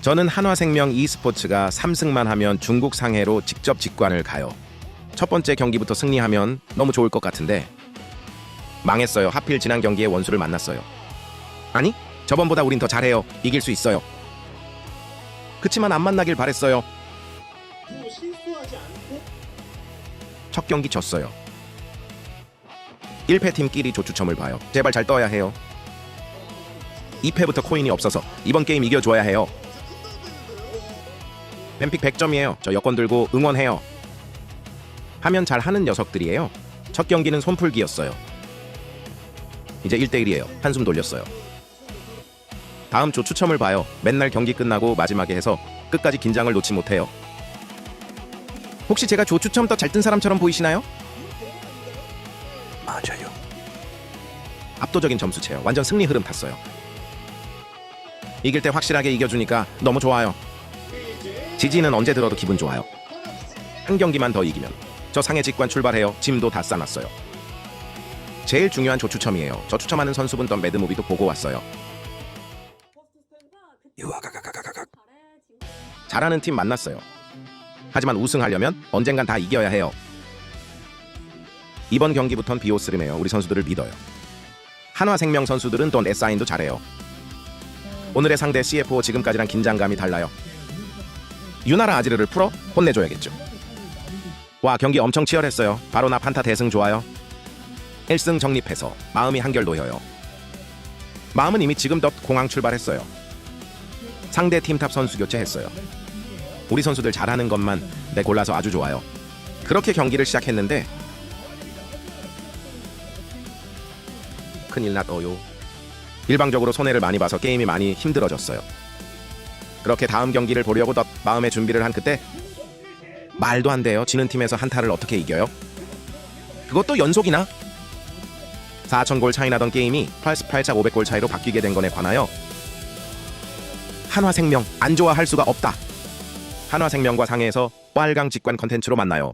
저는 한화생명 e스포츠가 3승만 하면 중국 상해로 직접 직관을 가요. 첫 번째 경기부터 승리하면 너무 좋을 것 같은데 망했어요. 하필 지난 경기에 원수를 만났어요. 아니, 저번보다 우린 더 잘해요. 이길 수 있어요. 그치만 안 만나길 바랬어요. 첫 경기 졌어요. 1패 팀끼리 조추첨을 봐요. 제발 잘 떠야 해요. 2패부터 코인이 없어서 이번 게임 이겨줘야 해요. 뱀픽 100점이에요. 저 여권 들고 응원해요. 하면 잘하는 녀석들이에요. 첫 경기는 손풀기였어요. 이제 1대1이에요. 한숨 돌렸어요. 다음 조 추첨을 봐요. 맨날 경기 끝나고 마지막에 해서 끝까지 긴장을 놓지 못해요. 혹시 제가 조 추첨 더 잘 뜬 사람처럼 보이시나요? 맞아요. 압도적인 점수체요. 완전 승리 흐름 탔어요. 이길 때 확실하게 이겨주니까 너무 좋아요. 지지는 언제 들어도 기분 좋아요. 한 경기만 더 이기면 저 상해 직관 출발해요. 짐도 다 싸놨어요. 제일 중요한 조 추첨이에요. 저 추첨하는 선수분 던 매드무비도 보고 왔어요. 잘하는 팀 만났어요. 하지만 우승하려면 언젠간 다 이겨야 해요. 이번 경기부턴 비오스름해요. 우리 선수들을 믿어요. 한화생명 선수들은 또 에사인도 잘해요. 오늘의 상대 CFO 지금까지랑 긴장감이 달라요. 유나라 아지르를 풀어 혼내줘야겠죠. 와 경기 엄청 치열했어요. 바로 나 판타 대승 좋아요. 1승 정립해서 마음이 한결 놓여요. 마음은 이미 지금 덧 공항 출발했어요. 상대 팀 탑 선수 교체했어요. 우리 선수들 잘하는 것만 내 골라서 아주 좋아요. 그렇게 경기를 시작했는데 큰일 났어요. 일방적으로 손해를 많이 봐서 게임이 많이 힘들어졌어요. 그렇게 다음 경기를 보려고 덧 마음의 준비를 한 그때 말도 안 돼요. 지는 팀에서 한타를 어떻게 이겨요? 그것도 연속이나? 4,000골 차이 나던 게임이 88차 500골 차이로 바뀌게 된 것에 관하여 한화생명 안 좋아할 수가 없다. 한화생명과 상해에서 빨강 직관 컨텐츠로 만나요.